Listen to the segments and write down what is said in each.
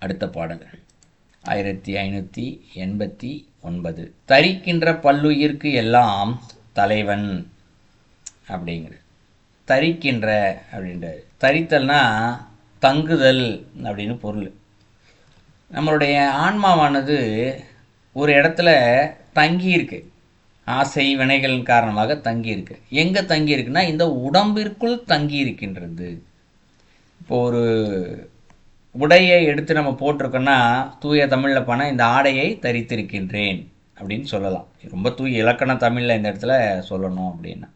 அடுத்த பாடங்கள். ஆயிரத்தி ஐநூற்றி எண்பத்தி ஒன்பது. தரிக்கின்ற பல்லுயிர்க்கு எல்லாம் தலைவன் அப்படிங்கிற. தரிக்கின்ற அப்படின்றாரு. தரித்தல்னா தங்குதல் அப்படின்னு பொருள். நம்மளுடைய ஆன்மாவானது ஒரு இடத்துல தங்கியிருக்கு. ஆசை வினைகளின் காரணமாக தங்கியிருக்கு. எங்கே தங்கியிருக்குன்னா இந்த உடம்பிற்குள் தங்கி இருக்கின்றது இப்போ ஒரு உடையை எடுத்து நம்ம போட்டிருக்கோன்னா தூய தமிழில் பண்ணால் இந்த ஆடையை தரித்திருக்கின்றேன் அப்படின்னு சொல்லலாம். ரொம்ப தூய இலக்கண தமிழில் இந்த இடத்துல சொல்லணும் அப்படின்னா.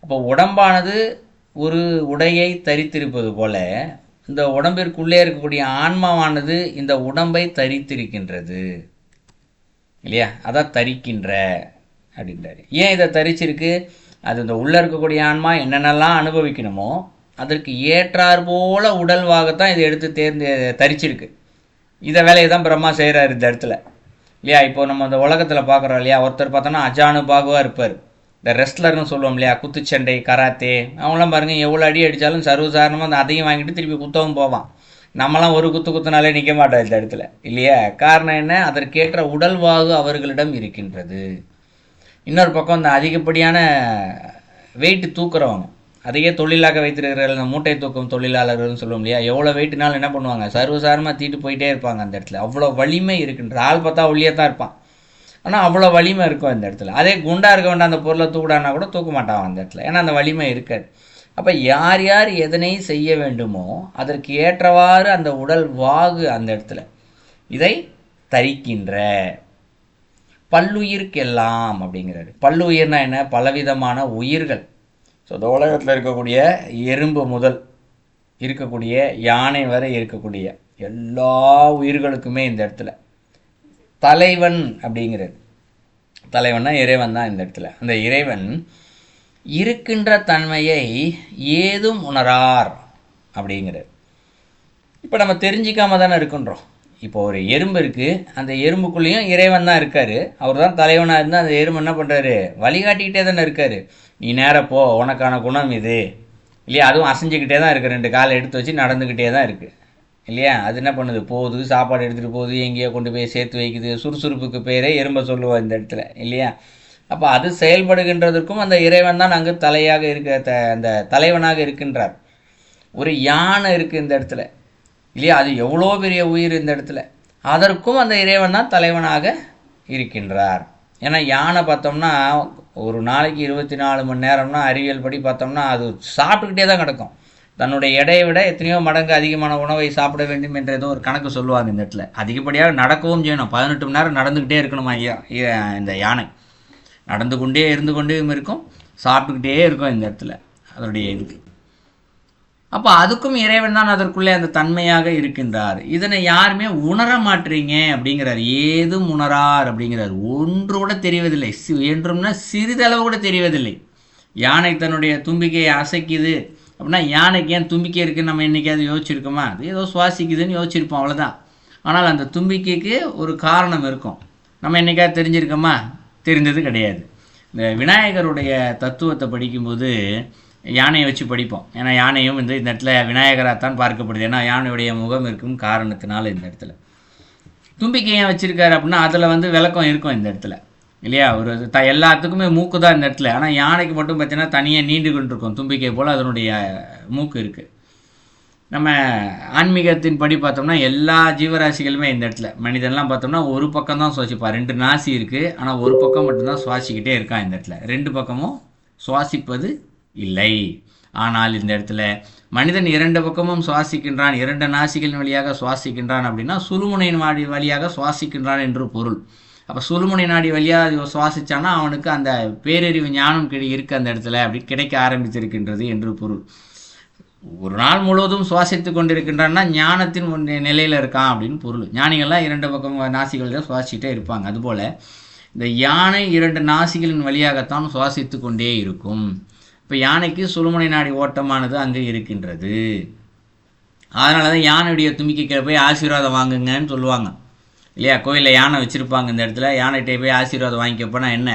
அப்போ உடம்பானது ஒரு உடையை தரித்திருப்பது போல இந்த உடம்பிற்குள்ளே இருக்கக்கூடிய ஆன்மாவானது இந்த உடம்பை தரித்திருக்கின்றது. இல்லையா? அதான் தரிக்கின்ற அப்படின்றாரு. ஏன் இதை தரிச்சிருக்கு? அது இந்த உள்ளே இருக்கக்கூடிய ஆன்மா என்னென்னலாம் அனுபவிக்கணுமோ அதற்கு ஏற்றார் போல உடல்வாகத்தான் இதை எடுத்து தேர்ந்து தரிச்சிருக்கு. இதை வேலையை தான் பிரம்மா செய்கிறார் இந்த இடத்துல. இல்லையா? இப்போ நம்ம அந்த உலகத்தில் பார்க்குறோம் இல்லையா? ஒருத்தர் பார்த்தோன்னா அஜானு பாகுவாக இருப்பார். இந்த ரெஸ்லர்னு சொல்லுவோம் இல்லையா? குத்துச்சண்டை கராத்தே அவங்களாம் பாருங்கள் எவ்வளோ அடி அடித்தாலும் சர்வசாதாரணமாக அந்த அதையும் வாங்கிட்டு திருப்பி குத்தவும் போவான். நம்மளாம் ஒரு குத்து குத்துனாலே நிற்க மாட்டோம் இந்த இடத்துல. இல்லையா? காரணம் என்ன? அதற்கேற்ற உடல்வாகு அவர்களிடம் இருக்கின்றது. இன்னொரு பக்கம் இந்த அதிகப்படியான வெயிட்டு தூக்குறவங்க அதையே தொழிலாக வைத்திருக்கிறார்கள். இந்த மூட்டை தூக்கும் தொழிலாளர்கள்னு சொல்லுவோம் இல்லையா? எவ்வளோ வெயிட்னாலும் என்ன பண்ணுவாங்க? சர்வசாரமாக தீட்டு போயிட்டே இருப்பாங்க அந்த இடத்துல. அவ்வளோ வலிமை இருக்குன்ற ஆள் பார்த்தா ஒல்லியாக தான் இருப்பான். ஆனால் அவ்வளோ வலிமை இருக்கும் அந்த இடத்துல. அதே குண்டாக இருக்க வேண்டாம் அந்த பொருளை தூக்கிடானா கூட தூக்க மாட்டான் அந்த இடத்துல. ஏன்னா அந்த வலிமை இருக்காது. அப்போ யார் யார் எதனை செய்ய வேண்டுமோ அதற்கு ஏற்றவாறு அந்த உடல் வாகு அந்த இடத்துல. இதை தரிக்கின்ற பல்லுயிர்க்கெல்லாம் அப்படிங்கிறாரு. பல்லுயிர்னா என்ன? பலவிதமான உயிர்கள். ஸோ இந்த உலகத்தில் இருக்கக்கூடிய எறும்பு முதல் இருக்கக்கூடிய யானை வரை இருக்கக்கூடிய எல்லா உயிர்களுக்குமே இந்த இடத்துல. தலைவன் அப்படிங்கிறது தலைவன்னா இறைவன் தான் இந்த இடத்துல. அந்த இறைவன் இருக்கின்ற தன்மையை ஏதும் உணரார் அப்படிங்கிறது இப்போ நம்ம தெரிஞ்சிக்காம தானே இருக்கின்றோம். இப்போ ஒரு எறும்பு இருக்குது அந்த எறும்புக்குள்ளேயும் இறைவன் தான் இருக்கார். அவர் தான் தலைவனாக இருந்தால் அந்த எறும்பு என்ன பண்ணுறாரு வழிகாட்டிக்கிட்டே தானே இருக்கார். நீ நேரா போ உனக்கான குணம் இது. இல்லையா? அதுவும் அசைஞ்சிக்கிட்டே தான் இருக்குது ரெண்டு காலை எடுத்து வச்சு நடந்துக்கிட்டே தான் இருக்குது இல்லையா? அது என்ன பண்ணுது? போகுது சாப்பாடு எடுத்துகிட்டு போகுது எங்கேயோ கொண்டு போய் சேர்த்து வைக்குது. சுறுசுறுப்புக்கு பேரே எறும்ப சொல்லுவோம் இந்த இடத்துல. இல்லையா? அப்போ அது செயல்படுகின்றதற்கும் அந்த இறைவன் தான் அங்கு தலையாக இருக்க த அந்த தலைவனாக இருக்கின்றார். ஒரு யானை இருக்குது இந்த இடத்துல. இல்லையா? அது எவ்வளோ பெரிய உயிர் இந்த இடத்துல. அதற்கும் அந்த இறைவன் தான் தலைவனாக இருக்கின்றார். ஏன்னா யானை பார்த்தோம்னா ஒரு நாளைக்கு இருபத்தி நாலு மணி நேரம்னா அறிவியல் படி பார்த்தோம்னா அது சாப்பிட்டுக்கிட்டே தான் கிடக்கும். தன்னுடைய எடையை விட எத்தனையோ மடங்கு அதிகமான உணவை சாப்பிட வேண்டும் என்ற ஏதோ ஒரு கணக்கு சொல்லுவாங்க இந்த இடத்துல. அதிகப்படியாக நடக்கவும் செய்யணும். பதினெட்டு மணி நேரம் நடந்துக்கிட்டே இருக்கணுமா ஐயா? இந்த யானை. நடந்து கொண்டே இருந்து கொண்டே இருக்கும் சாப்பிட்டுக்கிட்டே இருக்கும் இந்த இடத்துல. அதனுடைய இதுக்கு. அப்போ அதுக்கும் இறைவன் தான் அதற்குள்ளே அந்த தன்மையாக இருக்கின்றார். இதனை யாருமே உணர மாட்டீங்க அப்படிங்கிறார். ஏதும் உணரார் அப்படிங்கிறார். ஒன்று கூட தெரிவதில்லை. சி- என்றும்னா சிறிதளவு கூட தெரிவதில்லை. யானை தன்னுடைய தும்பிக்கையை அசைக்குது அப்படின்னா யானைக்கு ஏன் தும்பிக்கை இருக்குன்னு நம்ம என்னைக்காவது யோசிச்சிருக்கோமா? அது ஏதோ சுவாசிக்குதுன்னு யோசிச்சிருப்போம் அவ்வளோதான் ஆனால் அந்த தும்பிக்கைக்கு ஒரு காரணம் இருக்கும். நம்ம என்னைக்காவது தெரிஞ்சிருக்கோமா? தெரிந்தது கிடையாது. இந்த விநாயகருடைய தத்துவத்தை படிக்கும்போது யானையை வச்சு படிப்போம். ஏன்னா யானையும் வந்து இந்த இடத்துல விநாயகராகத்தான் பார்க்கப்படுது. ஏன்னா யானையுடைய முகம் இருக்கும் காரணத்தினால இந்த இடத்துல. தும்பிக்கை ஏன் வச்சிருக்காரு அப்படின்னா அதில் வந்து விளக்கம் இருக்கும் இந்த இடத்துல. இல்லையா? ஒரு த எல்லாத்துக்குமே மூக்கு தான் இந்த இடத்துல. ஆனால் யானைக்கு மட்டும் பார்த்தீங்கன்னா தனியாக நீண்டு கொண்டு இருக்கும் தும்பிக்கை போல் அதனுடைய மூக்கு இருக்குது நம்ம ஆன்மீகத்தின் படி பார்த்தோம்னா எல்லா ஜீவராசிகளுமே இந்த இடத்துல. மனிதன்லாம் பார்த்தோம்னா ஒரு பக்கம் தான் சுவாசிப்பான் ரெண்டு நாசி இருக்குது ஆனால் ஒரு பக்கம் மட்டும்தான் சுவாசிக்கிட்டே இருக்கான் இந்த இடத்துல. ரெண்டு பக்கமும் சுவாசிப்பது இல்லை. ஆனால் இந்த இடத்துல மனிதன் இரண்டு பக்கமும் சுவாசிக்கின்றான் இரண்டு நாசிகளின் வழியாக சுவாசிக்கின்றான் அப்படின்னா சுழுமுனையின் வாடி வழியாக சுவாசிக்கின்றான் என்று பொருள். அப்போ சுழுமுனை நாடி வழியாக சுவாசித்தானா அவனுக்கு அந்த பேரறிவு ஞானம் கிடை இருக்கு அந்த இடத்துல அப்படி கிடைக்க ஆரம்பித்திருக்கின்றது என்று பொருள். ஒரு நாள் முழுவதும் சுவாசித்து கொண்டிருக்கின்றான்னா ஞானத்தின் நிலையில் இருக்கான் அப்படின்னு பொருள். ஞானிகள்லாம் இரண்டு பக்கம் நாசிகள் தான் சுவாசிக்கிட்டே இருப்பாங்க. அதுபோல் இந்த யானை இரண்டு நாசிகளின் வழியாகத்தான் சுவாசித்து கொண்டே இருக்கும். இப்போ யானைக்கு சுழுமுனை நாடி ஓட்டமானது அங்கே இருக்கின்றது. அதனால தான் யானையுடைய தும்பிக்கைக்கு போய் ஆசீர்வாதம் வாங்குங்கன்னு சொல்லுவாங்க. இல்லையா? கோயிலில் யானை வச்சுருப்பாங்க இந்த இடத்துல. யானைகிட்டே போய் ஆசீர்வாதம் வாங்கிக்கப்போனா என்ன?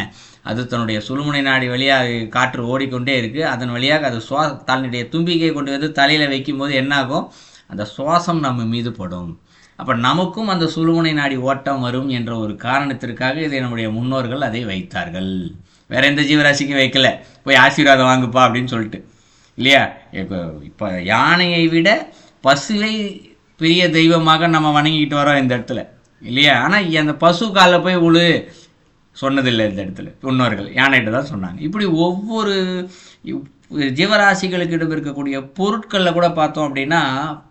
அது தன்னுடைய சுழுமுனை நாடி வழியாக காற்று ஓடிக்கொண்டே இருக்குது அதன் வழியாக அது சுவா தன்னுடைய தும்பிக்கை கொண்டு வந்து தலையில் வைக்கும்போது என்னாகும்? அந்த சுவாசம் நம்ம மீது படும். அப்போ நமக்கும் அந்த சுழுமுனை நாடி ஓட்டம் வரும் என்ற ஒரு காரணத்திற்காக இதை நம்முடைய முன்னோர்கள் அதை வைத்தார்கள். வேற எந்த ஜீவராசிக்கும் வைக்கல. போய் ஆசீர்வாதம் வாங்குப்பா அப்படின்னு சொல்லிட்டு. இல்லையா? இப்போ இப்போ யானையை விட பசுவை பெரிய தெய்வமாக நம்ம வணங்கிக்கிட்டு வரோம் இந்த இடத்துல. இல்லையா? ஆனால் அந்த பசு காலில் போய் உழு சொன்னதில்லை இந்த இடத்துல. முன்னோர்கள் யானைகிட்ட தான் சொன்னாங்க. இப்படி ஒவ்வொரு ஜீவராசிகளுக்கிடம் இருக்கக்கூடிய பொருட்களில் கூட பார்த்தோம் அப்படின்னா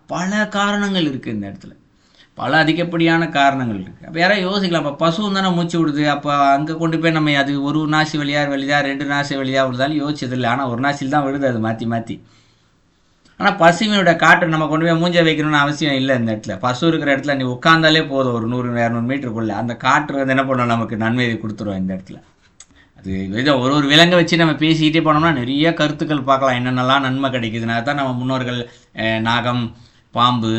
பல காரணங்கள் இருக்குது இந்த இடத்துல. பல அதிகப்படியான காரணங்கள் இருக்குது அப்போ யாராவது யோசிக்கலாம் அப்போ பசுவும் தானே மூச்சு விடுது அப்போ அங்கே கொண்டு போய் நம்ம அது ஒரு நாசி வழியாக விழுதா ரெண்டு நாசி வழியாக விழுதாலும் யோசிச்சதில்லை ஆனால் ஒரு நாசில் தான் விழுது அது மாற்றி மாற்றி ஆனால் பசுவினோட காற்று நம்ம கொண்டு போய் மூஞ்ச வைக்கணும்னு அவசியம் இல்லை இந்த இடத்துல. பசு இருக்கிற இடத்துல நீ உட்காந்தாலே போதும் ஒரு நூறு இரநூறு மீட்டருக்குள்ளே அந்த காற்று வந்து என்ன பண்ணும் நமக்கு நன்மை கொடுத்துரும் இந்த இடத்துல. அது இதை ஒரு ஒரு விலங்கை வச்சு நம்ம பேசிக்கிட்டே போனோம்னா நிறைய கருத்துக்கள் பார்க்கலாம். என்னென்னலாம் நன்மை கிடைக்குதுனால தான் நம்ம முன்னோர்கள் நாகம் பாம்பு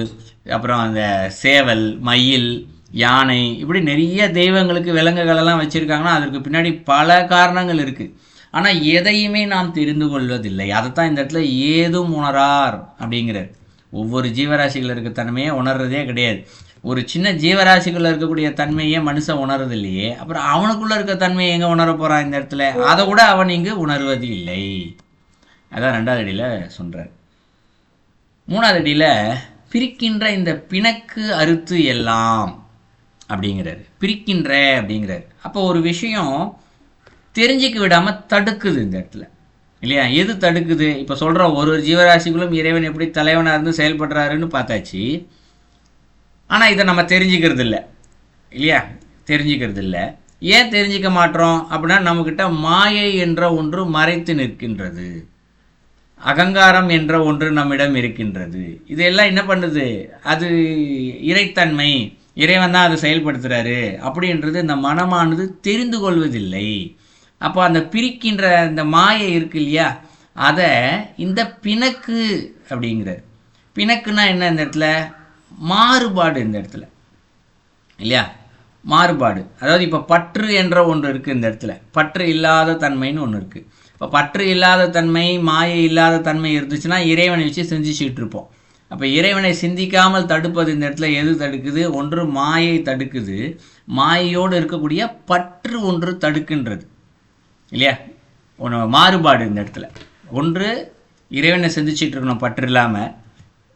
அப்புறம் அந்த சேவல் மயில் யானை இப்படி நிறைய தெய்வங்களுக்கு விலங்குகள் எல்லாம் வச்சுருக்காங்கன்னா அதற்கு பின்னாடி பல காரணங்கள் இருக்குது ஆனால் எதையுமே நாம் தெரிந்து கொள்வதில்லை. அதைத்தான் இந்த இடத்துல ஏதும் உணரார் அப்படிங்கிறார். ஒவ்வொரு ஜீவராசிகள் இருக்க தன்மையை உணர்றதே கிடையாது. ஒரு சின்ன ஜீவராசிக்குள்ளே இருக்கக்கூடிய தன்மையே மனுஷன் உணர்றது இல்லையே அப்புறம் அவனுக்குள்ளே இருக்க தன்மையை எங்கே உணர போகிறான் இந்த இடத்துல? அதை கூட அவன் இங்கு உணர்வது இல்லை அதான் ரெண்டாவது அடியில் சொல்கிறார் மூணாவது அடியில் பிரிக்கின்ற இந்த பிணக்கு அறுத்து எல்லாம் அப்படிங்கிறாரு. பிரிக்கின்ற அப்படிங்கிறாரு. அப்போ ஒரு விஷயம் தெரிஞ்சுக்க விடாமல் தடுக்குது இந்த இடத்துல. இல்லையா? எது தடுக்குது? இப்போ சொல்கிற ஒரு ஒரு ஜீவராசிகளும் இறைவன் எப்படி தலைவனாக இருந்து செயல்படுறாருன்னு பார்த்தாச்சு. ஆனால் இதை நம்ம தெரிஞ்சுக்கிறது இல்லை இல்லையா? தெரிஞ்சுக்கிறது இல்லை ஏன் தெரிஞ்சுக்க மாட்டோம் அப்படின்னா நம்மக்கிட்ட மாயை என்ற ஒன்று மறைத்து நிற்கின்றது. அகங்காரம் என்ற ஒன்று நம்மிடம் இருக்கின்றது. இதெல்லாம் என்ன பண்ணுது? அது இறைத்தன்மை. இறைவன் தான் அதை செயல்படுத்துகிறாரு அப்படின்றது இந்த மனமானது தெரிந்து கொள்வதில்லை. அப்போ அந்த பிரிக்கின்ற அந்த மாயை இருக்கு இல்லையா? அதை இந்த பிணக்கு அப்படிங்கிறார். பிணக்குன்னா என்ன இந்த இடத்துல? மாறுபாடு இந்த இடத்துல. இல்லையா? மாறுபாடு. அதாவது இப்போ பற்று என்ற ஒன்று இருக்குது இந்த இடத்துல. பற்று இல்லாத தன்மைன்னு ஒன்று இருக்குது இப்போ பற்று இல்லாத தன்மை மாயை இல்லாத தன்மை இருந்துச்சுன்னா இறைவனை வச்சு சிந்திச்சுக்கிட்டு இருப்போம். அப்போ இறைவனை சிந்திக்காமல் தடுப்பது இந்த இடத்துல எது தடுக்குது? ஒன்று மாயை தடுக்குது. மாயையோடு இருக்கக்கூடிய பற்று ஒன்று தடுக்கின்றது. இல்லையா? ஒன்று மாறுபாடு இந்த இடத்துல. ஒன்று இறைவனை சிந்திச்சுட்டு இருக்கணும் பற்று இல்லாமல்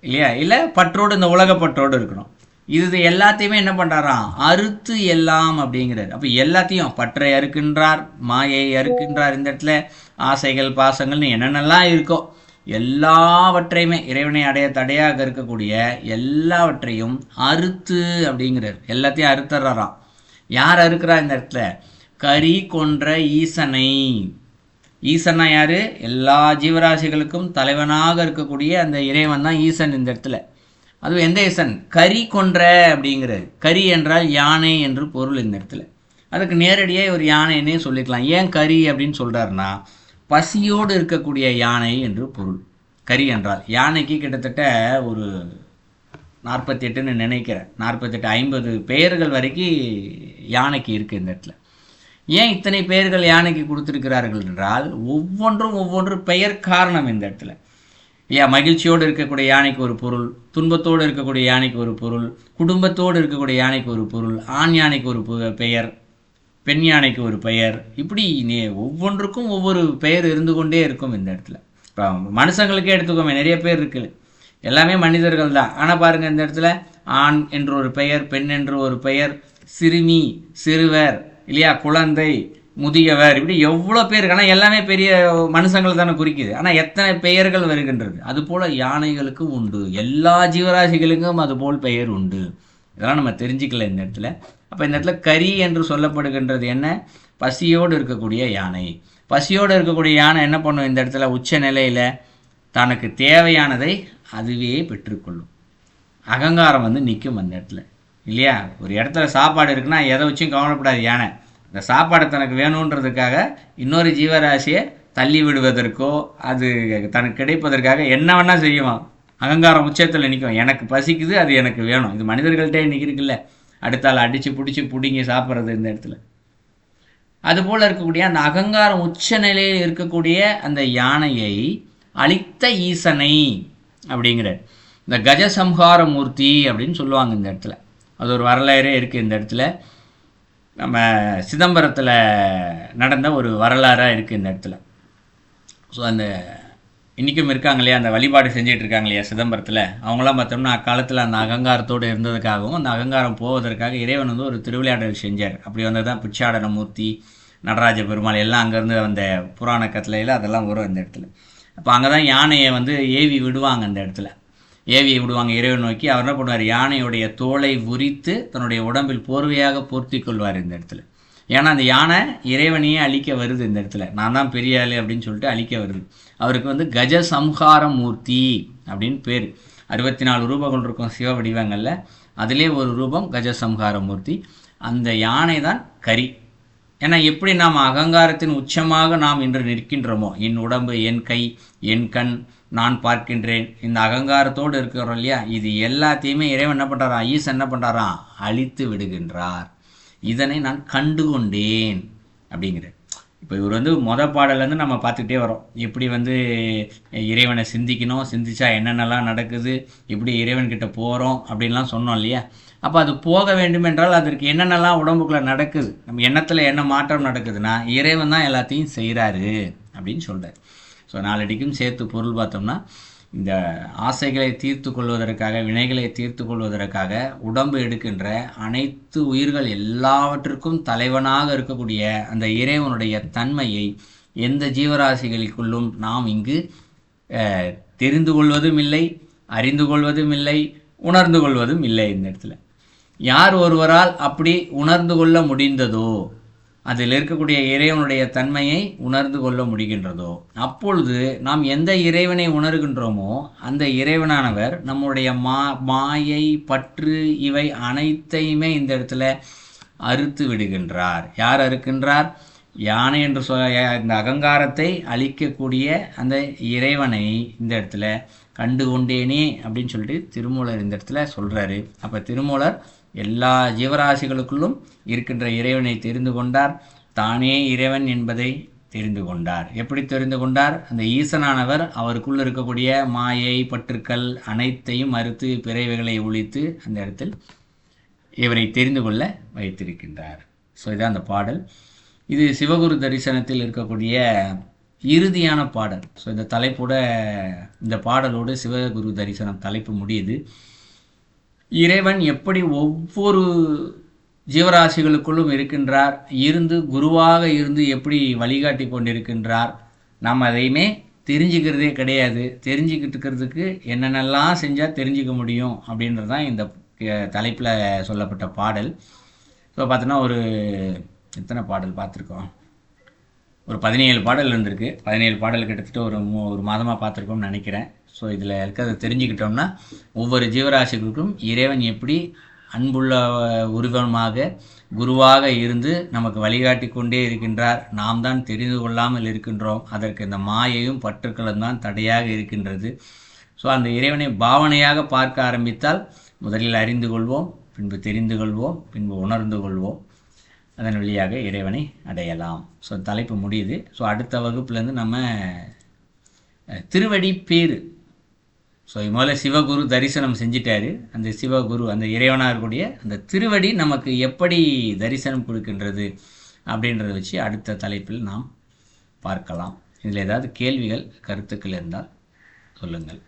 இல்லையா? இல்லை பற்றோடு இந்த உலக பற்றோடு இருக்கணும். இது எல்லாத்தையுமே என்ன பண்ணுறாராம் அறுத்து எல்லாம் அப்படிங்கிறார். அப்போ எல்லாத்தையும் பற்றை அறுக்கின்றார் மாயை அறுக்கின்றார் இந்த இடத்துல. ஆசைகள் பாசங்கள்னு என்னென்னலாம் இருக்கோ எல்லாவற்றையுமே இறைவனை அடைய தடையாக இருக்கக்கூடிய எல்லாவற்றையும் அறுத்து அப்படிங்கிறார். எல்லாத்தையும் அறுத்துறாராம் யார் அறுக்கிறா இந்த இடத்துல? கரி கொன்ற ஈசனை. ஈசனா யாரு? எல்லா ஜீவராசிகளுக்கும் தலைவனாக இருக்கக்கூடிய அந்த இறைவன் தான் ஈசன் இந்த இடத்துல. அதுவும் எந்த ஈசன்? கரி கொன்ற அப்படிங்கிறது கரி என்றால் யானை என்று பொருள் இந்த இடத்துல. அதுக்கு நேரடியாக ஒரு யானைன்னே சொல்லிக்கலாம். ஏன் கரி அப்படின்னு சொல்கிறாருன்னா பசியோடு இருக்கக்கூடிய யானை என்று பொருள். கரி என்றால் யானைக்கு கிட்டத்தட்ட ஒரு நாற்பத்தி எட்டுன்னு நினைக்கிறேன். நாற்பத்தெட்டு ஐம்பது பெயர்கள் வரைக்கும் யானைக்கு இருக்குது இந்த இடத்துல. ஏன் இத்தனை பெயர்கள் யானைக்கு கொடுத்துருக்கிறார்கள் என்றால் ஒவ்வொன்றும் ஒவ்வொன்று பெயர் காரணம் இந்த இடத்துல. ஏன் மகிழ்ச்சியோடு இருக்கக்கூடிய யானைக்கு ஒரு பொருள் துன்பத்தோடு இருக்கக்கூடிய யானைக்கு ஒரு பொருள் குடும்பத்தோடு இருக்கக்கூடிய யானைக்கு ஒரு பொருள் ஆண் யானைக்கு ஒரு பெயர் பெண் யானைக்கு ஒரு பெயர். இப்படி நே- ஒவ்வொன்றுக்கும் ஒவ்வொரு பெயர் இருந்து கொண்டே இருக்கும் இந்த இடத்துல. இப்போ மனுஷங்களுக்கே எடுத்துக்கோமே நிறைய பேர் இருக்குது எல்லாமே மனிதர்கள் தான். ஆனால் பாருங்கள் இந்த இடத்துல ஆண் என்று ஒரு பெயர் பெண் என்று ஒரு பெயர் சிறுமி சிறுவர் இல்லையா குழந்தை முதியவர் இப்படி எவ்வளோ பேர் ஆனால் எல்லாமே பெரிய மனுஷங்களை தானே குறிக்குது. ஆனால் எத்தனை பெயர்கள் வருகின்றது? அதுபோல் யானைகளுக்கும் உண்டு. எல்லா ஜீவராசிகளுக்கும் அதுபோல் பெயர் உண்டு. இதெல்லாம் நம்ம தெரிஞ்சுக்கல இந்த இடத்துல. அப்போ இந்த இடத்துல கரி என்று சொல்லப்படுகின்றது என்ன? பசியோடு இருக்கக்கூடிய யானை. பசியோடு இருக்கக்கூடிய யானை என்ன பண்ணும்? இந்த இடத்துல உச்ச நிலையில் தனக்கு தேவையானதை அதுவே பெற்றுக்கொள்ளும். அகங்காரம் வந்து நிற்கும் அந்த இடத்துல. இல்லையா? ஒரு இடத்துல சாப்பாடு இருக்குன்னா எதை வச்சும் கவலைப்படாது யானை. இந்த சாப்பாடு தனக்கு வேணுன்றதுக்காக இன்னொரு ஜீவராசியை தள்ளி விடுவதற்கோ அது தனக்கு கிடைப்பதற்காக என்ன வேணால் செய்யுவான் அகங்காரம் உச்சத்தில் நிற்கும் எனக்கு பசிக்குது அது எனக்கு வேணும். இது மனிதர்கள்ட்டே இன்னைக்கு இருக்குல்ல அடுத்தால் அடித்து பிடிச்சி பிடிங்கி சாப்பிட்றது இந்த இடத்துல. அதுபோல் இருக்கக்கூடிய அந்த அகங்காரம் உச்ச நிலையில் இருக்கக்கூடிய அந்த யானையை அழித்த ஈசனை அப்படிங்கிற இந்த கஜசம்ஹார மூர்த்தி அப்படின்னு சொல்லுவாங்க இந்த இடத்துல. அது ஒரு வரலாறே இருக்குது இந்த இடத்துல. நம்ம சிதம்பரத்தில் நடந்த ஒரு வரலாறாக இருக்குது இந்த இடத்துல. ஸோ அந்த இன்றைக்கும் இருக்காங்க இல்லையா? அந்த வழிபாடு செஞ்சுட்டு இருக்காங்க இல்லையா சிதம்பரத்தில்? அவங்களாம் பார்த்தோம்னா அக்காலத்தில் அந்த அகங்காரத்தோடு இருந்ததுக்காகவும் அந்த அகங்காரம் போவதற்காக இறைவன் வந்து ஒரு திருவிளையாடல் செஞ்சார். அப்படி வந்தது தான் பிச்சாடன மூர்த்தி நடராஜ பெருமாள் எல்லாம் அங்கேருந்து அந்த புராண கத்தலையில் அதெல்லாம் வரும் அந்த இடத்துல. அப்போ அங்கே தான் யானையை வந்து ஏவி விடுவாங்க அந்த இடத்துல. ஏவி விடுவாங்க இறைவன் நோக்கி. அவர் என்ன பண்ணுவார்? யானையுடைய தோலை உரித்து தன்னுடைய உடம்பில் போர்வையாக போர்த்தி கொள்வார் இந்த இடத்துல. ஏன்னா அந்த யானை இறைவனையே அழிக்க வருது இந்த இடத்துல. நான் தான் பெரிய ஆளு அப்படின்னு சொல்லிட்டு அழிக்க வருது. அவருக்கு வந்து கஜ சம்ஹாரமூர்த்தி அப்படின்னு பேர். அறுபத்தி நாலு ரூபங்கள் இருக்கும் சிவ வடிவங்களில். அதிலே ஒரு ரூபம் கஜ சம்ஹார மூர்த்தி அந்த யானை தான் கரி. ஏன்னா எப்படி நாம் அகங்காரத்தின் உச்சமாக நாம் இன்று நிற்கின்றோமோ என் உடம்பு என் கை என் கண் நான் பார்க்கின்றேன் இந்த அகங்காரத்தோடு இருக்கிறோம் இல்லையா? இது எல்லாத்தையுமே இறைவன் என்ன பண்ணுறாரா ஐஸ் என்ன பண்ணுறாரா அழித்து விடுகின்றார். இதனை நான் கண்டு கொண்டேன் அப்படிங்கிறார். இப்போ இவர் வந்து மொத பாடலேருந்து நம்ம பார்த்துக்கிட்டே வரோம் எப்படி வந்து இறைவனை சிந்திக்கணும் சிந்திச்சா என்னென்னலாம் நடக்குது எப்படி இறைவன்கிட்ட போகிறோம் அப்படின்லாம் சொன்னோம் இல்லையா? அப்போ அது போக வேண்டும் என்றால் அதற்கு என்னென்னலாம் உடம்புக்குள்ளே நடக்குது நம்ம எண்ணத்தில் என்ன மாற்றம் நடக்குதுன்னா இறைவன் தான் எல்லாத்தையும் செய்கிறாரு அப்படின்னு சொல்கிறார் ஸோ நாலடிக்கும் சேர்த்து பொருள் பார்த்தோம்னா இந்த ஆசைகளை தீர்த்து கொள்வதற்காக வினைகளை தீர்த்து கொள்வதற்காக உடம்பு எடுக்கின்ற அனைத்து உயிர்கள் எல்லாவற்றிற்கும் தலைவனாக இருக்கக்கூடிய அந்த இறைவனுடைய தன்மையை எந்த ஜீவராசிகளுக்குள்ளும் நாம் இங்கு தெரிந்து கொள்வதும் இல்லை அறிந்து கொள்வதும் இல்லை உணர்ந்து கொள்வதும் இல்லை இந்த இடத்துல. யார் ஒருவரால் அப்படி உணர்ந்து கொள்ள முடிந்ததோ அதில் இருக்கக்கூடிய இறைவனுடைய தன்மையை உணர்ந்து கொள்ள முடிகின்றதோ அப்பொழுது நாம் எந்த இறைவனை உணர்கின்றோமோ அந்த இறைவனானவர் நம்முடைய மா மாயை பற்று இவை அனைத்தையுமே இந்த இடத்துல அறுத்து விடுகின்றார். யார் அறுக்கின்றார்? யானை என்று சொ இந்த அகங்காரத்தை அழிக்கக்கூடிய அந்த இறைவனை இந்த இடத்துல கண்டு கொண்டேனே அப்படின்னு சொல்லிட்டு திருமூலர் இந்த இடத்துல சொல்கிறாரு அப்போ திருமூலர் எல்லா ஜீவராசிகளுக்குள்ளும் இருக்கின்ற இறைவனை தெரிந்து கொண்டார். தானே இறைவன் என்பதை தெரிந்து கொண்டார். எப்படி தெரிந்து கொண்டார்? அந்த ஈசனானவர் அவருக்குள் இருக்கக்கூடிய மாயை பற்றுக்கள் அனைத்தையும் மறுத்து பிறவைகளை ஒழித்து அந்த இடத்தில் இவரை தெரிந்து கொள்ள வைத்திருக்கின்றார். ஸோ இதான் அந்த பாடல். இது சிவகுரு தரிசனத்தில் இருக்கக்கூடிய இறுதியான பாடல். ஸோ இந்த தலைப்போட இந்த பாடலோடு சிவகுரு தரிசனம் தலைப்பு முடியுது. இறைவன் எப்படி ஒவ்வொரு ஜீவராசிகளுக்குள்ளும் இருக்கின்றார் இருந்து குருவாக இருந்து எப்படி வழிகாட்டி கொண்டிருக்கின்றார் நாம் அதையுமே தெரிஞ்சுக்கிறதே கிடையாது. தெரிஞ்சுக்கிட்டு இருக்கிறதுக்கு என்னென்னலாம் செஞ்சால் தெரிஞ்சுக்க முடியும் அப்படின்றது தான் இந்த தலைப்பில் சொல்லப்பட்ட பாடல். ஸோ பார்த்தோன்னா ஒரு எத்தனை பாடல் பார்த்துருக்கோம்? ஒரு பதினேழு பாடல் இருந்திருக்கு. பதினேழு பாடல் கிட்டத்தட்ட ஒரு மூ ஒரு மாதமாக பார்த்துருக்கோம்னு நினைக்கிறேன். ஸோ இதில் இருக்கிறத தெரிஞ்சுக்கிட்டோம்னா ஒவ்வொரு ஜீவராசிகளுக்கும் இறைவன் எப்படி அன்புள்ள உருவமாக குருவாக இருந்து நமக்கு வழிகாட்டி கொண்டே இருக்கின்றார் நாம் தான் தெரிந்து கொள்ளாமல் இருக்கின்றோம் அதற்கு இந்த மாயையும் பற்றுக்களும் தான் தடையாக இருக்கின்றது. ஸோ அந்த இறைவனை பாவனையாக பார்க்க ஆரம்பித்தால் முதலில் அறிந்து கொள்வோம் பின்பு தெரிந்து கொள்வோம் பின்பு உணர்ந்து கொள்வோம். அதன் வழியாக இறைவனை அடையலாம். ஸோ தலைப்பு முடியுது. ஸோ அடுத்த வகுப்புலேருந்து நம்ம திருவடி பேர் ஸோ முதல்ல சிவகுரு தரிசனம் செஞ்சிட்டாரு. அந்த சிவகுரு அந்த இறைவனாக இருக்கக்கூடிய அந்த திருவடி நமக்கு எப்படி தரிசனம் கொடுக்கின்றது அப்படின்றத வச்சு அடுத்த தலைப்பில் நாம் பார்க்கலாம். இதில் ஏதாவது கேள்விகள் கருத்துக்கள் இருந்தால் சொல்லுங்கள்.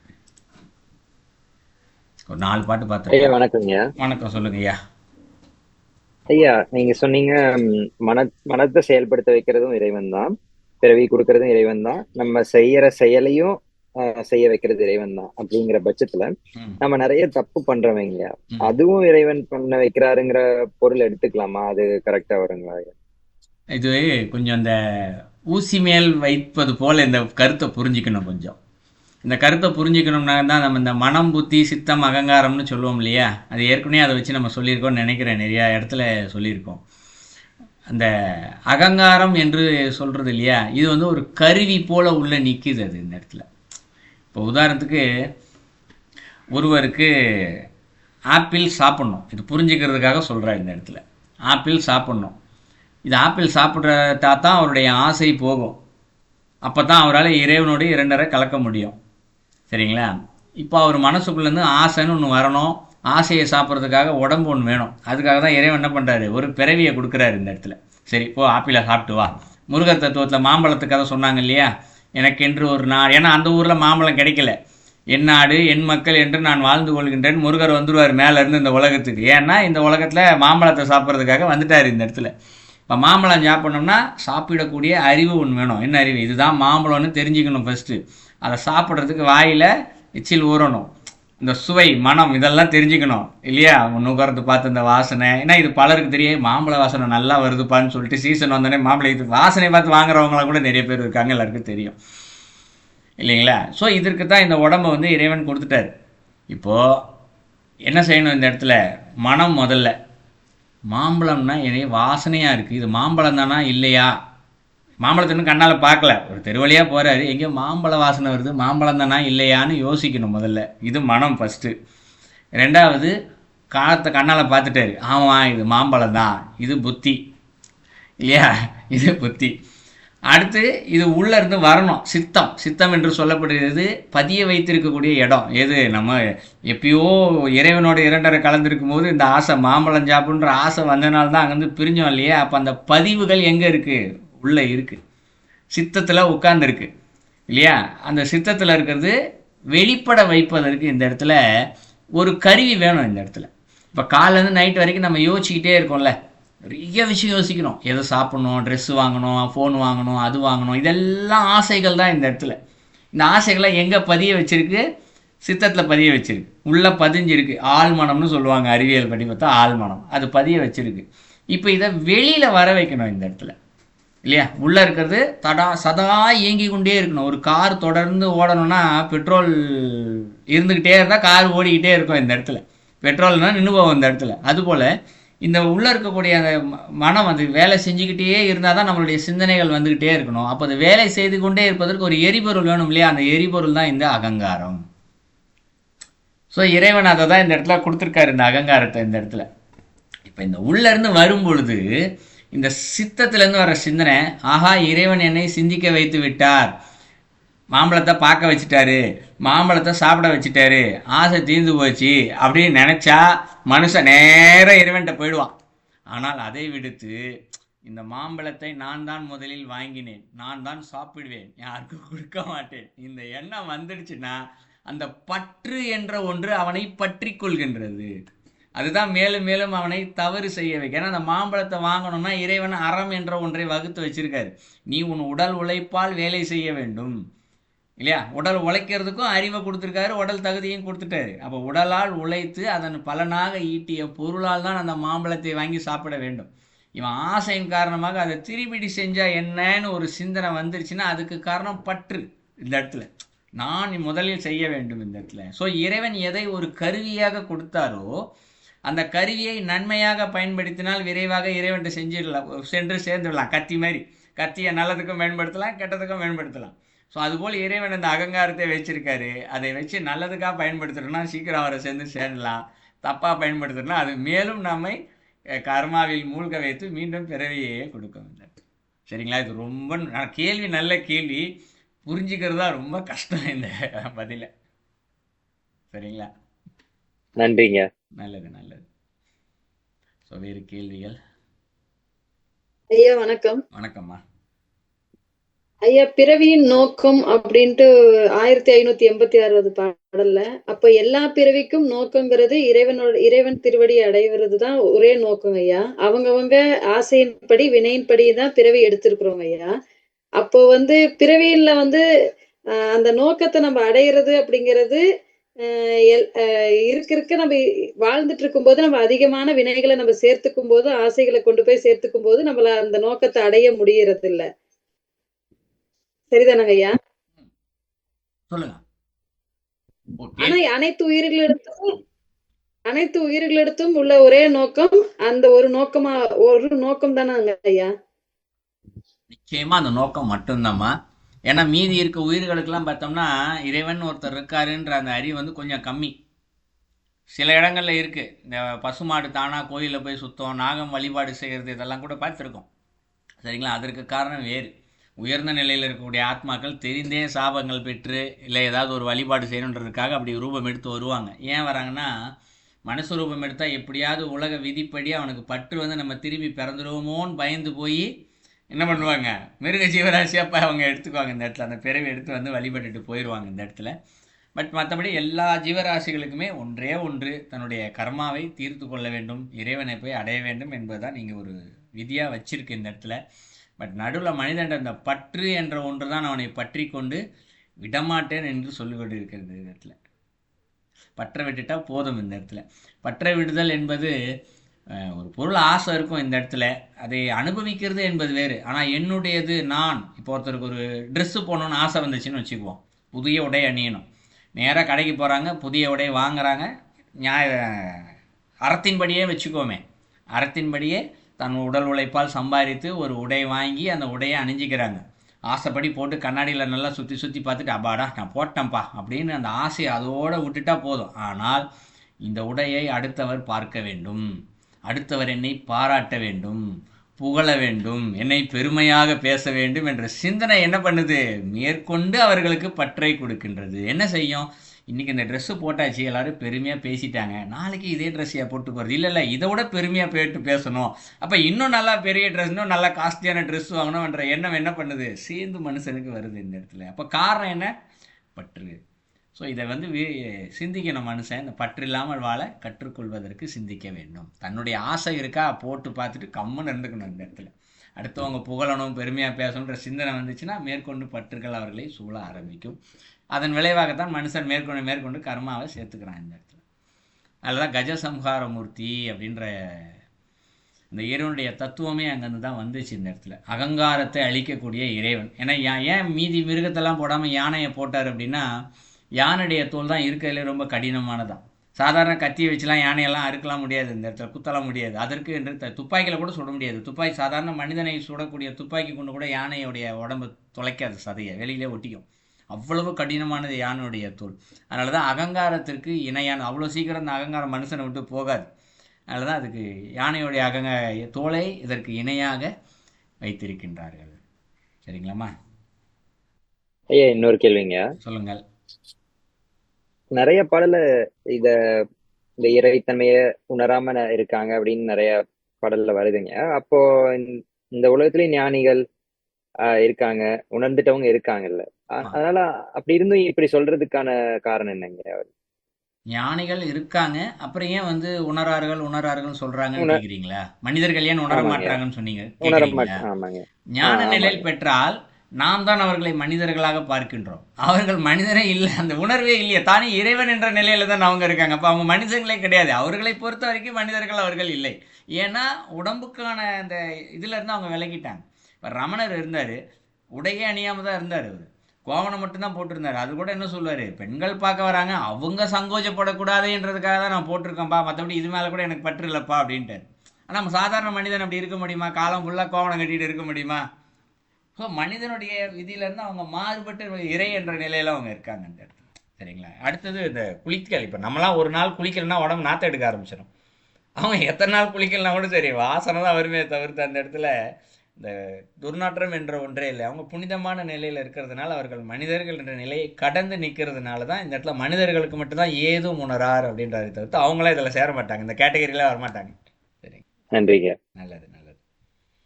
ஒரு நாலு பாட்டு ஐயா பார்த்தோம் வணக்கங்க வணக்கம் சொல்லுங்க ஐயா. ஐயா நீங்க சொன்னீங்க மன மனத்தை செயல்படுத்த வைக்கிறதும் இறைவன் தான் பிறவி கொடுக்கறதும் இறைவன் தான் நம்ம செய்யற செயலையும் செய்ய வைக்கிறது இறைவன் தான் அப்படிங்கிற பட்சத்துல நம்ம நிறைய தப்பு பண்றவங்க. அதுவும் இறைவன் பண்ண வைக்கிறாருங்கிற பொருள் எடுத்துக்கலாமா? அது கரெக்டா வருங்களா? இது கொஞ்சம் இந்த ஊசி மேல் வைப்பது போல இந்த கருத்தை புரிஞ்சுக்கணும் கொஞ்சம். இந்த கருத்தை புரிஞ்சுக்கணும்னா தான் நம்ம இந்த மனம் புத்தி சித்தம் அகங்காரம்னு சொல்லுவோம் இல்லையா? அது ஏற்கனவே அதை வச்சு நம்ம சொல்லியிருக்கோம்னு நினைக்கிறேன். நிறையா இடத்துல சொல்லியிருக்கோம். அந்த அகங்காரம் என்று சொல்றது இல்லையா? இது வந்து ஒரு கருவி போல உள்ள நிற்கிது அது இந்த இடத்துல. இப்போ உதாரணத்துக்கு ஒருவருக்கு ஆப்பிள் சாப்பிட்ணும். இது புரிஞ்சுக்கிறதுக்காக சொல்கிறார் இந்த இடத்துல. ஆப்பிள் சாப்பிட்ணும். இது ஆப்பிள் சாப்பிட்றதா தான் அவருடைய ஆசை போகும். அப்போ தான் அவரால் இறைவனோடு இரண்டரை கலக்க முடியும். சரிங்களா? இப்போ அவர் மனசுக்குள்ளேருந்து ஆசைன்னு ஒன்று வரணும். ஆசையை சாப்பிட்றதுக்காக உடம்பு ஒன்று வேணும். அதுக்காக தான் இறைவன் என்ன பண்ணுறாரு ஒரு பிறவியை கொடுக்குறாரு இந்த இடத்துல. சரி போ ஆப்பிளை சாப்பிட்டு வா. முருகர் தத்துவத்தில் மாம்பழத்துக்காக சொன்னாங்க இல்லையா? எனக்கென்று ஒரு நாள். ஏன்னா அந்த ஊரில் மாம்பழம் கிடைக்கல. என் நாடு என் மக்கள் என்று நான் வாழ்ந்து கொள்கின்றேன். முருகர் வந்துடுவார் மேலேருந்து இந்த உலகத்துக்கு. ஏன்னா இந்த உலகத்தில் மாம்பழத்தை சாப்பிட்றதுக்காக வந்துட்டார் இந்த இடத்துல. இப்போ மாம்பழம் சாப்பிட்ணும்னா சாப்பிடக்கூடிய அறிவு ஒன்று வேணும். என்ன அறிவு? இதுதான் மாம்பழம்னு தெரிஞ்சுக்கணும் ஃபஸ்ட்டு அதை சாப்பிட்றதுக்கு வாயில் எச்சில் ஊறணும். இந்த சுவை மனம் இதெல்லாம் தெரிஞ்சுக்கணும். இல்லையா? நுகரத்து பார்த்து இந்த வாசனை. ஏன்னா இது பலருக்கு தெரியும். மாம்பழ வாசனை நல்லா வருதுப்பான்னு சொல்லிட்டு சீசன் வந்தோடனே மாம்பழ இது வாசனை பார்த்து வாங்குறவங்களாம் கூட நிறைய பேர் இருக்காங்க எல்லாருக்கும் தெரியும். இல்லைங்களா? ஸோ இதற்கு தான் இந்த உடம்பை வந்து இறைவன் கொடுத்துட்டாரு. இப்போது என்ன செய்யணும் இந்த இடத்துல? மனம் முதல்ல. மாம்பழம்னா என்னைய வாசனையாக இருக்குது இது மாம்பழம் தானா? இல்லையா? மாம்பழத்தை இன்னும் கண்ணால் பார்க்கல. ஒரு தெருவழியாக போகிறாரு எங்கேயோ மாம்பழ வாசனை வருது. மாம்பழம் தானா இல்லையான்னு யோசிக்கணும் முதல்ல. இது மனம் ஃபஸ்ட்டு ரெண்டாவது காலத்தை கண்ணால் பார்த்துட்டாரு. ஆமாம் இது மாம்பழம் தான். இது புத்தி. இல்லையா? இது புத்தி. அடுத்து இது உள்ளேருந்து வரணும். சித்தம். சித்தம் என்று சொல்லப்படுகிறது பதிய வைத்திருக்கக்கூடிய இடம். எது? நம்ம எப்பயோ இறைவனோட இரண்டரை கலந்துருக்கும் போது இந்த ஆசை மாம்பழம் சாப்பிட்ற ஆசை வந்தனால்தான் அங்கேருந்து பிரிஞ்சோம் இல்லையா? அப்போ அந்த பதிவுகள் எங்கே இருக்குது உள்ளே இருக்குது சித்தத்தில் உட்கார்ந்துருக்கு. இல்லையா? அந்த சித்தத்தில் இருக்கிறது வெளிப்பட வைப்பதற்கு இந்த இடத்துல ஒரு கருவி வேணும் இந்த இடத்துல. இப்போ காலேருந்து நைட் வரைக்கும் நம்ம யோசிச்சுக்கிட்டே இருக்கோம்ல. நிறைய விஷயம் யோசிக்கணும் எதை சாப்பிட்ணும் ட்ரெஸ் வாங்கணும் ஃபோன் வாங்கணும் அது வாங்கணும். இதெல்லாம் ஆசைகள் தான் இந்த இடத்துல. இந்த ஆசைகளை எங்கே பதிய வச்சிருக்கு? சித்தத்தில் பதிய வச்சிருக்கு. உள்ளே பதிஞ்சிருக்கு. ஆழ்மனம்னு சொல்லுவாங்க அறிவியல் படி பார்த்தா ஆழ்மனம். அது பதிய வச்சிருக்கு. இப்போ இதை வெளியில் வர வைக்கணும் இந்த இடத்துல. இல்லையா? உள்ளே இருக்கிறது தடா சதா இயங்கி கொண்டே இருக்கணும். ஒரு கார் தொடர்ந்து ஓடணும்னா பெட்ரோல் இருந்துக்கிட்டே இருந்தால் கார் ஓடிக்கிட்டே இருக்கும் இந்த இடத்துல. பெட்ரோல்னால் நின்று போகும் இந்த இடத்துல. அதுபோல் இந்த உள்ளே இருக்கக்கூடிய அந்த மனம் அது வேலை செஞ்சுக்கிட்டே இருந்தால் தான் நம்மளுடைய சிந்தனைகள் வந்துக்கிட்டே இருக்கணும். அப்போ அது வேலை செய்து கொண்டே இருப்பதற்கு ஒரு எரிபொருள் வேணும் இல்லையா? அந்த எரிபொருள் தான் இந்த அகங்காரம். ஸோ இறைவன் அதை தான் இந்த இடத்துல கொடுத்துருக்காரு இந்த அகங்காரத்தை இந்த இடத்துல. இப்போ இந்த உள்ளேருந்து வரும் பொழுது இந்த சித்தத்திலேருந்து வர சிந்தனை ஆஹா இறைவன் என்னை சிந்திக்க வைத்து விட்டார். மாம்பழத்தை பார்க்க வச்சுட்டாரு. மாம்பழத்தை சாப்பிட வச்சுட்டாரு. ஆசை தீர்ந்து போச்சு அப்படின்னு நினச்சா மனுஷன் நேராக இறைவன்கிட்ட போயிடுவான். ஆனால் அதை விடுத்து இந்த மாம்பழத்தை நான் தான் முதலில் வாங்கினேன். நான் தான் சாப்பிடுவேன். யாருக்கும் கொடுக்க மாட்டேன். இந்த எண்ணம் வந்துடுச்சுன்னா அந்த பற்று என்ற ஒன்று அவனை பற்றி கொள்கின்றது. அதுதான் மேலும் மேலும் அவனை தவறு செய்ய வைக்க. ஏன்னா அந்த மாம்பழத்தை வாங்கணும்னா இறைவன் அறம் என்ற ஒன்றை வகுத்து வச்சிருக்காரு. நீ உன் உடல் உழைப்பால் வேலை செய்ய வேண்டும். இல்லையா? உடல் உழைக்கிறதுக்கும் அறிவை கொடுத்துருக்காரு உடல் தகுதியும் கொடுத்துட்டாரு. அப்போ உடலால் உழைத்து அதன் பலனாக ஈட்டிய பொருளால் தான் அந்த மாம்பழத்தை வாங்கி சாப்பிட வேண்டும். இவன் ஆசையின் காரணமாக அதை திருப்பிடி செஞ்சால் என்னன்னு ஒரு சிந்தனை வந்துருச்சுன்னா அதுக்கு காரணம் பற்று இந்த இடத்துல. நான் முதலில் செய்ய வேண்டும் இந்த இடத்துல. ஸோ இறைவன் எதை ஒரு கருவியாக கொடுத்தாரோ அந்த கருவியை நன்மையாக பயன்படுத்தினால் விரைவாக இறைவன்ட்ட செஞ்சிடலாம் சென்று சேர்ந்துடலாம். கத்தி மாதிரி. கத்தியை நல்லதுக்கும் பயன்படுத்தலாம் கெட்டதுக்கும் பயன்படுத்தலாம். ஸோ அதுபோல் இறைவன் அந்த அகங்காரத்தை வச்சிருக்காரு. அதை வச்சு நல்லதுக்காக பயன்படுத்துகிறோன்னா சீக்கிரம் அவரை சேர்ந்து சேரலாம். தப்பாக பயன்படுத்துறோம்னா அது மேலும் நம்மை கர்மாவில் மூழ்க வைத்து மீண்டும் பிறவியே கொடுக்கும் இந்த சரிங்களா? இது ரொம்ப ந- கேள்வி நல்ல கேள்வி. புரிஞ்சுக்கிறது தான் ரொம்ப கஷ்டம் இந்த பதில. சரிங்களா? நன்றிங்க. நல்லது நல்லது. ஸோ வேறு கேள்விகள்? ஐயா வணக்கம். வணக்கம்மா. ஐயா பிறவியின் நோக்கம் அப்படின்ட்டு ஆயிரத்தி ஐநூத்தி எண்பத்தி ஆறாவது பாடல்ல அப்ப எல்லா பிறவிக்கும் நோக்கங்கிறது இறைவனோட இறைவன் திருவடி அடைவது தான் ஒரே நோக்கம் ஐயா. அவங்கவங்க ஆசையின்படி வினையின்படி தான் பிறவி எடுத்திருக்கிறோம் ஐயா. அப்போ வந்து பிறவியில வந்து அந்த நோக்கத்தை நம்ம அடையிறது அப்படிங்கிறது இருக்க இருக்க. நம்ம வாழ்ந்துட்டு இருக்கும்போது நம்ம அதிகமான வினைகளை நம்ம சேர்த்துக்கும் போது ஆசைகளை கொண்டு போய் சேர்த்துக்கும் போது நம்மள அந்த நோக்கத்தை அடைய முடியறது இல்ல சரிதானங்க ஐயா? ஆனா அனைத்து உயிர்களிடத்தும் அனைத்து உயிர்களிடத்தும் உள்ள ஒரே நோக்கம் அந்த ஒரு நோக்கமா ஒரு நோக்கம் தானே ஐயா? நிச்சயமா அந்த நோக்கம் மட்டும்தாம்மா. ஏன்னா மீதி இருக்க உயிர்களுக்கெல்லாம் பார்த்தோம்னா இறைவன் ஒருத்தர் இருக்காருன்ற அந்த அறிவு வந்து கொஞ்சம் கம்மி. சில இடங்களில் இருக்குது இந்த பசுமாடு தானாக கோயிலில் போய் சுத்தம் நாகம் வழிபாடு செய்கிறது இதெல்லாம் கூட பார்த்துருக்கோம். சரிங்களா? அதற்கு காரணம் வேறு. உயர்ந்த நிலையில் இருக்கக்கூடிய ஆத்மாக்கள் தெரிந்தே சாபங்கள் பெற்று இல்லை ஏதாவது ஒரு வழிபாடு செய்யணுன்றதுக்காக அப்படி ரூபம் எடுத்து வருவாங்க. ஏன் வராங்கன்னா மனசு ரூபம் எடுத்தால் எப்படியாவது உலக விதிப்படி அவனுக்கு பற்று வந்து நம்ம திரும்பி பிறந்துடுவோமோன்னு பயந்து போய் என்ன பண்ணுவாங்க? மிருக ஜீவராசியப்போ அவங்க எடுத்துக்குவாங்க இந்த இடத்துல. அந்த பிறவி எடுத்து வந்து வழிபட்டுட்டு போயிடுவாங்க இந்த இடத்துல. பட் மற்றபடி எல்லா ஜீவராசிகளுக்குமே ஒன்றே ஒன்று தன்னுடைய கர்மாவை தீர்த்து கொள்ள வேண்டும் இறைவனை போய் அடைய வேண்டும் என்பதுதான் நீங்கள் ஒரு விதியாக வச்சிருக்கு இந்த இடத்துல. பட் நடுவில் மனிதன் அந்த பற்று என்ற ஒன்று தான் அவனை பற்றி கொண்டு விடமாட்டேன் என்று சொல்லிக்கொண்டு இருக்கிறது இந்த இடத்துல. பற்ற விட்டுட்டா போதும் இந்த இடத்துல. பற்ற விடுதல் என்பது ஒரு பொருள் ஆசை இருக்கும் இந்த இடத்துல. அதை அனுபவிக்கிறது என்பது வேறு. ஆனால் என்னுடையது நான். இப்போ ஒருத்தருக்கு ஒரு ட்ரெஸ்ஸு போகணுன்னு ஆசை வந்துச்சுன்னு வச்சுக்குவோம். புதிய உடை அணியணும். நேராக கடைக்கு போகிறாங்க புதிய உடை வாங்குறாங்க. நியாய அறத்தின்படியே வச்சுக்கோமே. அறத்தின்படியே தன் உடல் உழைப்பால் சம்பாதித்து ஒரு உடை வாங்கி அந்த உடையை அணிஞ்சிக்கிறாங்க. ஆசைப்படி போட்டு கண்ணாடியில் நல்லா சுற்றி சுற்றி பார்த்துட்டு அப்பாடா நான் போட்டேன்ப்பா அப்படின்னு அந்த ஆசையை அதோடு விட்டுட்டா போதும். ஆனால் இந்த உடையை அடுத்தவர் பார்க்க வேண்டும். அடுத்தவர் என்னை பாராட்ட வேண்டும் புகழ வேண்டும் என்னை பெருமையாக பேச வேண்டும் என்ற சிந்தனை என்ன பண்ணுது? மேற்கொண்டு அவர்களுக்கு பற்றை கொடுக்கின்றது. என்ன செய்யும்? இன்னைக்கு இந்த ட்ரெஸ்ஸு போட்டாச்சு எல்லோரும் பெருமையாக பேசிட்டாங்க. நாளைக்கு இதே ட்ரெஸ்ஸையாக போட்டு போகிறது இல்லை இல்லை இதை விட பெருமையாக போயிட்டு பேசணும். அப்போ இன்னும் நல்லா பெரிய ட்ரெஸ் இன்னும் நல்லா காஸ்ட்லியான ட்ரெஸ் வாங்கணும்ன்ற எண்ணம் என்ன பண்ணுது? சேர்ந்து மனுஷனுக்கு வருது இந்த இடத்துல. அப்போ காரணம் என்ன? பற்று. ஸோ இதை வந்து வி- சிந்திக்கணும் மனுஷன். இந்த பற்று இல்லாமல் வாழ கற்றுக்கொள்வதற்கு சிந்திக்க வேண்டும். தன்னுடைய ஆசை இருக்கா போட்டு பார்த்துட்டு கம்முன்னு இருந்துக்கணும் இந்த இடத்துல. அடுத்தவங்க புகழணும் பெருமையாக பேசணுன்ற சிந்தனை வந்துச்சுன்னா மேற்கொண்டு பற்றுகள் அவர்களை சூழ ஆரம்பிக்கும். அதன் விளைவாகத்தான் மனுஷன் மேற்கொண்டு மேற்கொண்டு கர்மாவை சேர்த்துக்கிறான் இந்த இடத்துல. அதில் தான் கஜசம்ஹார மூர்த்தி அப்படின்ற இந்த இறைவனுடைய தத்துவமே அங்கேருந்து தான் வந்துச்சு இந்த இடத்துல. அகங்காரத்தை அழிக்கக்கூடிய இறைவன். ஏன்னா ஏன் மீதி மிருகத்தெல்லாம் போடாமல் யானையை போட்டார் அப்படின்னா யானையுடைய தோல் தான் இருக்கிறதுலே ரொம்ப கடினமானதான் சாதாரண கத்தியை வச்சுலாம் யானையெல்லாம் அறுக்கலாம் முடியாது இந்த இடத்துல குத்தலாம் முடியாது. அதற்கு என்று துப்பாக்கியில் கூட சுட முடியாது. துப்பாக்கி சாதாரண மனிதனை சுடக்கூடிய துப்பாக்கி கொண்டு கூட யானையுடைய உடம்பு துளைக்காது சதையை வெளியிலே ஒட்டிக்கும். அவ்வளவு கடினமானது யானையுடைய தோல். அதனால தான் அகங்காரத்திற்கு இணையான அவ்வளோ சீக்கிரம் அந்த அகங்காரம் மனுஷனை விட்டு போகாது. அதனால தான் அதுக்கு யானையுடைய அகங்க தோலை இதற்கு இணையாக வைத்திருக்கின்றார்கள். சரிங்களாம்மா? ஐயா இன்னொரு கேள்விங்க. சொல்லுங்கள். நிறைய பாடல இத இந்த இறைத்தன்மைய உணராம இருக்காங்க அப்படின்னு நிறைய பாடல்ல வருதுங்க. அப்போ இந்த- உலகத்திலேயே ஞானிகள் ஆஹ் இருக்காங்க. உணர்ந்துட்டவங்க இருக்காங்கல்ல. அதனால அப்படி இருந்தும் இப்படி சொல்றதுக்கான காரணம் என்னங்க? ஞானிகள் இருக்காங்க. அப்புறம் ஏன் வந்து உணரார்கள் உணரார்கள் சொல்றாங்கன்னு கேக்குறீங்களா? மனிதர்கள் ஏன் உணர. மாட்டாங்கன்னு சொன்னீங்க? ஞான நிலையில். பெற்றால் நாம் தான் அவர்களை மனிதர்களாக பார்க்கின்றோம். அவர்கள் மனிதரே இல்லை அந்த உணர்வே இல்லையே. தானே இறைவன் என்ற நிலையில தான் அவங்க இருக்காங்க. அப்போ அவங்க மனிதர்களே கிடையாது. அவர்களை பொறுத்த வரைக்கும் மனிதர்கள் அவர்கள் இல்லை. ஏன்னா உடம்புக்கான அந்த இதுலேருந்து அவங்க விலகிட்டாங்க. இப்போ ரமணர் இருந்தார். உடையே அணியாமல் தான் இருந்தார் அவர். கோவணம் மட்டும்தான் போட்டிருந்தார். அது கூட என்ன சொல்லுவார்? பெண்கள் பார்க்க வராங்க. அவங்க சங்கோச்சப்படக்கூடாதுன்றதுக்காக தான் நான் போட்டிருக்கேன்ப்பா. மற்றபடி இது மேலே கூட எனக்கு பற்று இல்லைப்பா அப்படின்ட்டு ஆனால் நம்ம சாதாரண மனிதன் அப்படி இருக்க முடியுமா? காலம் ஃபுல்லாக கோவணம் கட்டிகிட்டு இருக்க முடியுமா? ஸோ மனிதனுடைய விதியிலேருந்து அவங்க மாறுபட்டு இறை என்ற நிலையில அவங்க இருக்காங்க இந்த இடத்துல. சரிங்களா? அடுத்தது இந்த குளிக்கல் இப்போ நம்மளாம் ஒரு நாள் குளிக்கலைன்னா உடம்பு நாற்றம் எடுக்க ஆரம்பிச்சிடும் அவங்க எத்தனை நாள் குளிக்கலனா கூட சரி வாசனை தான் வருமே தவிர்த்து அந்த இடத்துல இந்த துர்நாற்றம் என்ற ஒன்றே இல்லை. அவங்க புனிதமான நிலையில் இருக்கிறதுனால அவர்கள் மனிதர்கள் என்ற நிலையை கடந்து நிற்கிறதுனால தான் இந்த இடத்துல மனிதர்களுக்கு மட்டும்தான் ஏதும் உணரார் அப்படின்றதை தவிர்த்து அவங்களாம் இதில் சேர மாட்டாங்க. இந்த கேட்டகரியில் வரமாட்டாங்க. சரி. நன்றிங்க. நல்லது.